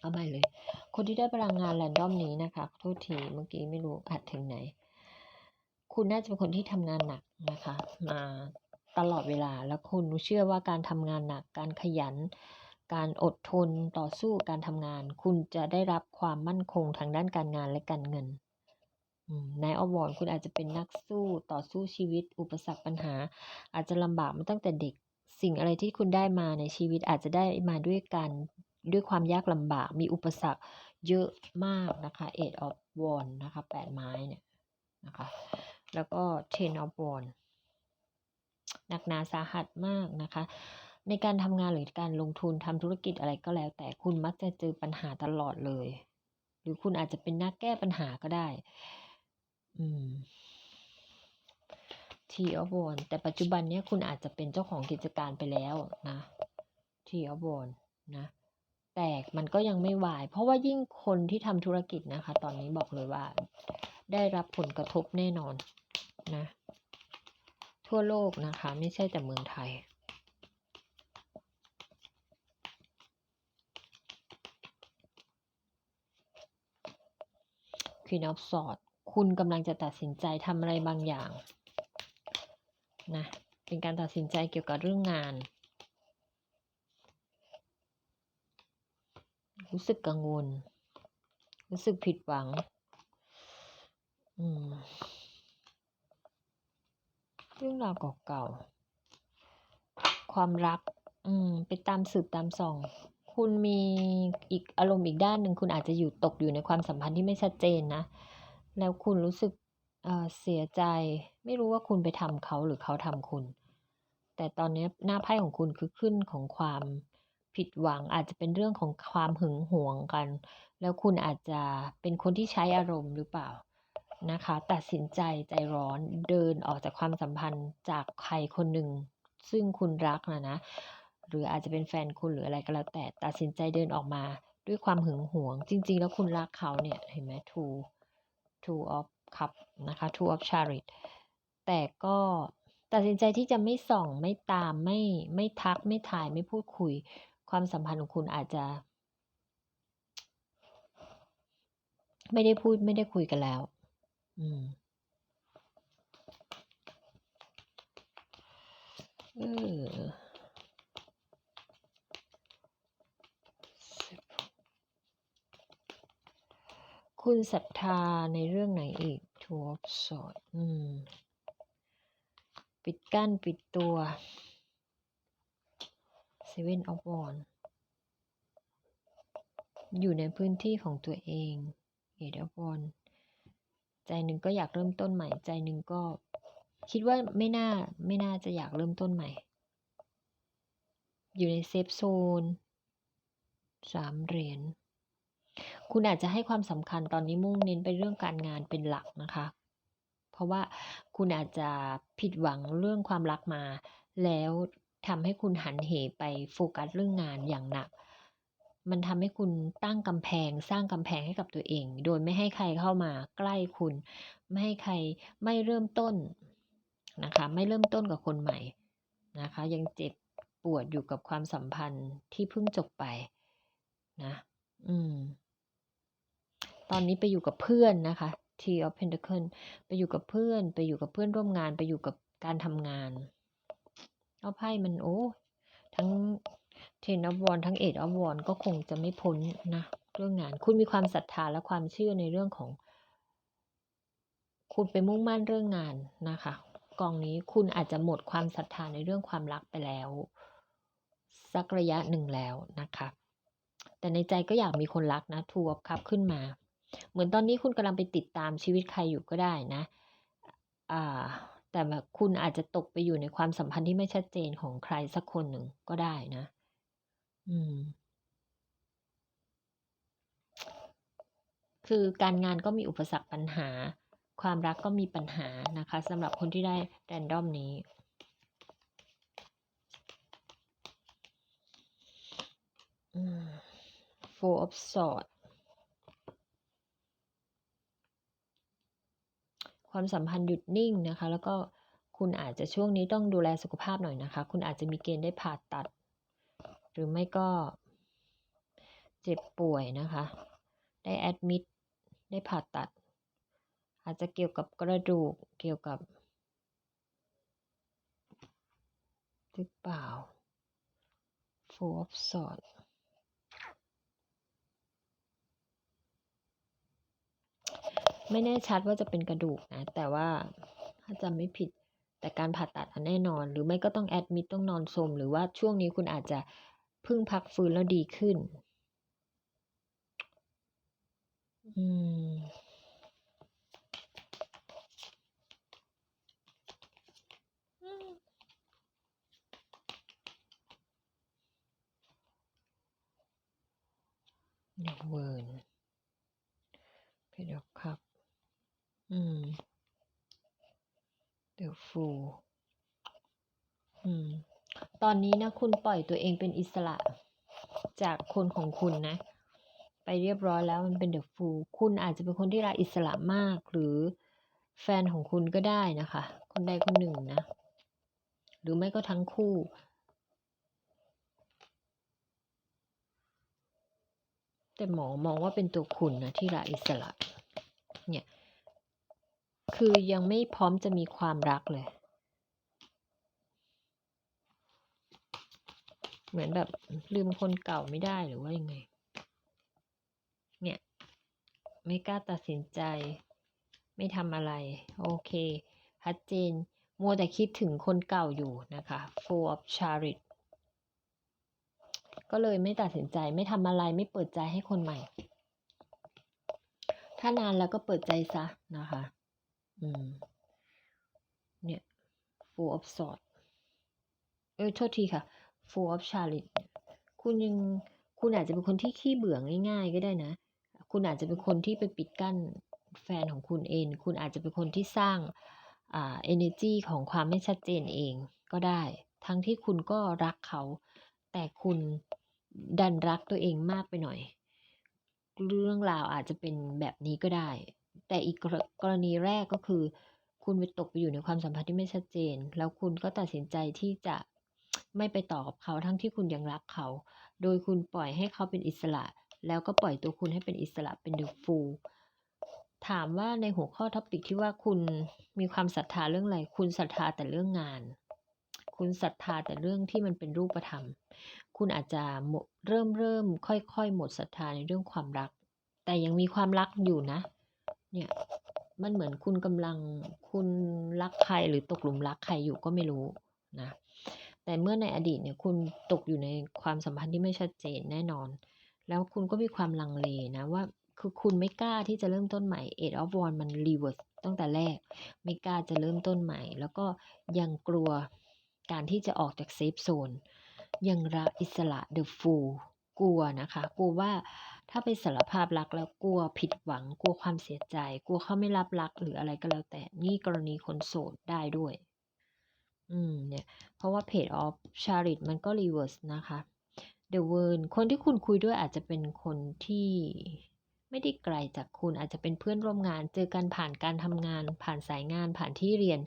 เอาใหม่เลย คนที่ได้พลังงานแรนดอมนี้นะคะโทษทีเมื่อกี้ไม่รู้อัดถึงไหน คุณน่าจะเป็นคนที่ทำงานหนักนะคะ มาตลอดเวลาแล้วคุณเชื่อว่าการทำงานหนัก การขยัน การอดทนต่อสู้การทำงาน คุณจะได้รับความมั่นคงทางด้านการงานและการเงินนายอวอนคุณอาจจะเป็นนักสู้ต่อสู้ชีวิต อุปสรรคปัญหา อาจจะลำบากมาตั้งแต่เด็ก สิ่งอะไรที่คุณได้มาในชีวิตอาจจะได้มาด้วยการ ด้วยความยากลำบากมีอุปสรรคเยอะมากนะคะ Eight of Wands นะคะแปดไม้เนี่ยนะคะแล้วก็ Ten of Wands หนักหนาสาหัสมากนะคะ ในการทำงานหรือการลงทุนทำธุรกิจอะไรก็แล้ว แต่คุณมักจะเจอปัญหาตลอดเลย หรือคุณอาจจะเป็นนักแก้ปัญหาก็ได้ อืม T of Wands แต่ปัจจุบันเนี้ยคุณอาจจะเป็นเจ้าของกิจการไปแล้วนะ T of Wands นะ แต่มันก็ยังไม่วาย เพราะว่ายิ่งคนที่ทำธุรกิจนะคะ ตอนนี้บอกเลยว่า ได้รับผลกระทบแน่นอนนะ ทั่วโลกนะคะ ไม่ใช่แต่เมืองไทย Queen of s w o r d คุณกำลังจะตัดสินใจทำอะไรบางอย่างนะ เป็นการตัดสินใจเกี่ยวกับเรื่องงาน รู้สึกกังวล รู้สึกผิดหวัง อืม เรื่องราวเก่าๆ ความรัก อืม ไปตามสืบตามส่อง คุณมีอีกอารมณ์อีกด้านหนึ่งคุณอาจจะอยู่ตกอยู่ในความสัมพันธ์ที่ไม่ชัดเจนนะ แล้วคุณรู้สึกเเสียใจ ไม่รู้ว่าคุณไปทำเขาหรือเขาทำคุณ แต่ตอนนี้หน้าไพ่ของคุณคือขึ้นของความ ผิดหวังอาจจะเป็นเรื่องของความหึงหวงกัน แล้วคุณอาจจะเป็นคนที่ใช้อารมณ์หรือเปล่านะคะ ตัดสินใจใจร้อนเดินออกจากความสัมพันธ์จากใครคนหนึ่ง ซึ่งคุณรักนะนะหรืออาจจะเป็นแฟนคุณหรืออะไรก็แล้วแต่ตัดสินใจเดินออกมาด้วยความหึงหวง จริง ๆ แล้วคุณรักเขาเนี่ยเห็นไหม two two of cup นะคะ two of chariot แต่ก็ตัดสินใจที่จะไม่ส่องไม่ตามไม่ไม่ทักไม่ถ่ายไม่พูดคุย ความสัมพันธ์ของคุณอาจจะ ไม่ได้พูดไม่ได้คุยกันแล้ว อืมเออคุณศรัทธาในเรื่องไหนอีกทัวร์สดอืม ปิดกั้นปิดตัว Seven of Wands อยู่ในพื้นที่ของตัวเอง Eight of Wands ใจหนึ่งก็อยากเริ่มต้นใหม่ ใจหนึ่งก็ คิดว่าไม่น่าไม่น่าจะอยากเริ่มต้นใหม่ อยู่ในเซฟโซนสามเหรียญคุณอาจจะให้ความสำคัญตอนนี้มุ่งเน้นไปเรื่องการงานเป็นหลักนะคะ เพราะว่าคุณอาจจะผิดหวังเรื่องความรักมา แล้ว ทำให้คุณหันเหไปโฟกัสเรื่องงานอย่างหนัก มันทำให้คุณตั้งกำแพง สร้างกำแพงให้กับตัวเอง โดยไม่ให้ใครเข้ามาใกล้คุณ ไม่ให้ใครไม่เริ่มต้นนะคะ ไม่เริ่มต้นกับคนใหม่นะคะ ยังเจ็บปวดอยู่กับความสัมพันธ์ที่เพิ่งจบไปนะ อืม ตอนนี้ไปอยู่กับเพื่อนนะคะ T of Pentacle ไปอยู่กับเพื่อน ไปอยู่กับเพื่อนร่วมงาน ไปอยู่กับการทำงาน เอาไพ่มันโอ้ทั้ง Ten of Wands ทั้ง Eight of Wands ก็คงจะไม่พ้นนะเรื่องงาน คุณมีความศรัทธาและความเชื่อในเรื่องของ คุณไปมุ่งมั่นเรื่องงานนะคะกองนี้คุณอาจจะหมดความศรัทธาในเรื่องความรักไปแล้ว สักระยะหนึ่งแล้วนะคะ แต่ในใจก็อยากมีคนรักนะทูบครับขึ้นมา เหมือนตอนนี้คุณกำลังไปติดตามชีวิตใครอยู่ก็ได้นะ อ่า แต่แบบคุณอาจจะตกไปอยู่ในความสัมพันธ์ที่ไม่ชัดเจนของใครสักคนหนึ่งก็ได้นะ อืม คือการงานก็มีอุปสรรคปัญหา ความรักก็มีปัญหานะคะสำหรับคนที่ได้แรนดอมนี้ Four of s w o r d ความสัมพันธ์หยุดนิ่งนะคะ แล้วก็คุณอาจจะช่วงนี้ต้องดูแลสุขภาพหน่อยนะคะ คุณอาจจะมีเกณฑ์ได้ผ่าตัด หรือไม่ก็ เจ็บป่วยนะคะ ได้แอดมิดได้ผ่าตัด อาจจะเกี่ยวกับกระดูกเกี่ยวกับหรือเปล่า Four of Swords ไม่แน่ชัดว่าจะเป็นกระดูกนะ แต่ว่าถ้าจำไม่ผิดแต่การผ่าตัดอแน่นอน หรือไม่ก็ต้องแอดมิดต้องนอนสมหรือว่าช่วงนี้คุณอาจจะเพิ่งพักฟื้นแล้วดีขึ้น อืมเดเวิร์นเพดอคับ อืม เดอะฟูอืม ต อนนี้นะคุณปล่อยตัวเองเป็นอิสระ จากคนของคุณนะ ไปเรียบร้อยแล้วมันเป็นเดอะฟูคุณอาจจะเป็นคนที่รักอิสระมากหรือแฟนของคุณก็ได้นะคะ คนใดคนหนึ่งนะ หรือไม่ก็ทั้งคู่แต่หมอมองว่าเป็นตัวคุณนะที่รักอิสระ เนี่ย คือยังไม่พร้อมจะมีความรักเลย เหมือนแบบลืมคนเก่าไม่ได้หรือว่ายังไง เนี่ย ไม่กล้าตัดสินใจ ไม่ทำอะไร โอเคชัดเจน มัวแต่คิดถึงคนเก่าอยู่นะคะ Four of Chariot ก็เลยไม่ตัดสินใจไม่ทำอะไรไม่เปิดใจให้คนใหม่ ถ้านานแล้วก็เปิดใจซะนะคะ อืม เนี่ย Four of Swords เออโทษทีค่ะ Four of Chariot คุณยังคุณอาจจะเป็นคนที่ขี้เบื่อง่าย ๆ ก็ได้นะ คุณอาจจะเป็นคนที่ไปปิดกั้นแฟนของคุณเอง คุณอาจจะเป็นคนที่สร้างอ่า energy ของความไม่ชัดเจนเองก็ได้ ทั้งที่คุณก็รักเขา แต่คุณดันรักตัวเองมากไปหน่อย เรื่องราวอาจจะเป็นแบบนี้ก็ได้ แต่อีกกรณีแรกก็คือ คุณไปตกไปอยู่ในความสัมพันธ์ที่ไม่ชัดเจน แล้วคุณก็ตัดสินใจที่จะ ไม่ไปต่อกับเขาทั้งที่คุณยังรักเขา โดยคุณปล่อยให้เขาเป็นอิสระ แล้วก็ปล่อยตัวคุณให้เป็นอิสระเป็นเดอะฟูลถามว่าในหัวข้อท็อปิกที่ว่าคุณมีความศรัทธาเรื่องอะไร คุณศรัทธาแต่เรื่องงาน คุณศรัทธาแต่เรื่องที่มันเป็นรูปธรรม คุณอาจจะเริ่มเริ่มค่อยๆ หมดศรัทธาในเรื่องความรัก แต่ยังมีความรักอยู่นะ เนี่ย มันเหมือนคุณกำลังคุณรักใครหรือตกหลุมรักใครอยู่ก็ไม่รู้นะ แต่เมื่อในอดีตเนี่ยคุณตกอยู่ในความสัมพันธ์ที่ไม่ชัดเจนแน่นอน แล้วคุณก็มีความลังเลนะว่าคือคุณไม่กล้าที่จะเริ่มต้นใหม่ Eight of Wands มันรีเวิร์สตั้งแต่แรก ไม่กล้าจะเริ่มต้นใหม่ แล้วก็ยังกลัวการที่จะออกจากเซฟโซนยังรักอิสระ The Fool กลัวนะคะกลัวว่าถ้าไปสารภาพรักแล้วกลัวผิดหวัง กลัวความเสียใจ กลัวเขาไม่รับรักหรืออะไรก็แล้วแต่นี่กรณีคนโสดได้ด้วย อืมเนี่ย เพราะว่าเพจออฟชาริตมันก็รีเวิร์สนะคะ The w o r l คนที่คุณคุยด้วยอาจจะเป็นคนที่ไม่ได้ไกลจากคุณอาจจะเป็นเพื่อนร่วมงาน เจอกันผ่านการทำงาน ผ่านสายงาน ผ่านที่เรียน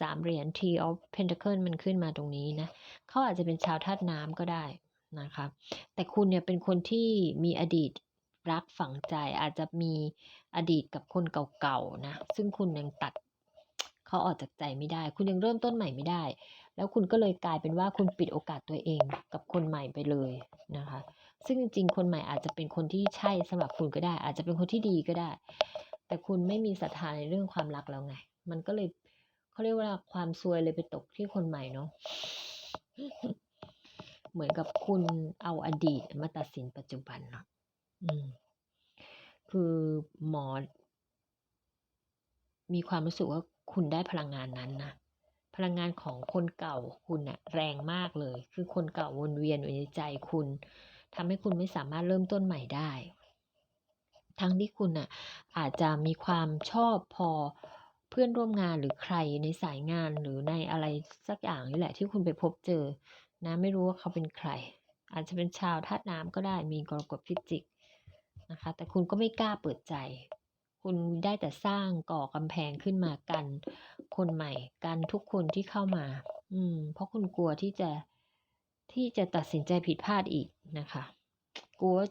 สามเหรียญ T of Pentacle มันขึ้นมาตรงนี้นะเขาอาจจะเป็นชาวธาตุน้ำก็ได้นะคะ แต่คุณเนี่ยเป็นคนที่มีอดีตรักฝังใจ อาจจะมีอดีตกับคนเก่าๆนะ ซึ่งคุณยังตัด เขาออกจากใจไม่ได้ คุณยังเริ่มต้นใหม่ไม่ได้ แล้วคุณก็เลยกลายเป็นว่าคุณปิดโอกาสตัวเองกับคนใหม่ไปเลยนะคะ ซึ่งจริงๆ คนใหม่อาจจะเป็นคนที่ใช่สำหรับคุณก็ได้ อาจจะเป็นคนที่ดีก็ได้ แต่คุณไม่มีศรัทธาในเรื่องความรักแล้วไง มันก็เลยเขาเรียกว่าความซวยเลยไปตกที่คนใหม่เนาะเหมือนกับคุณเอาอดีตมาตัดสินปัจจุบันเนาะอืมคือหมอ มีความรู้สึกว่า คุณได้พลังงานนั้นนะพลังงานของคนเก่าคุณอะแรงมากเลย คือคนเก่าวนเวียนอยู่ในใจคุณทำให้คุณไม่สามารถเริ่มต้นใหม่ได้ ทั้งที่คุณอะอาจจะมีความชอบพอเพื่อนร่วมงานหรือใครในสายงานหรือในอะไรสักอย่างนี่แหละ ที่คุณไปพบเจอ นะไม่รู้ว่าเขาเป็นใคร อาจจะเป็นชาวธาตุน้ำก็ได้มีกรกฎพิจิกนะคะ แต่คุณก็ไม่กล้าเปิดใจ คุณได้แต่สร้างก่อกำแพงขึ้นมากัน คนใหม่กันทุกคนที่เข้ามา อืม เพราะคุณกลัวที่จะที่จะตัดสินใจผิดพลาดอีกนะคะ กลัว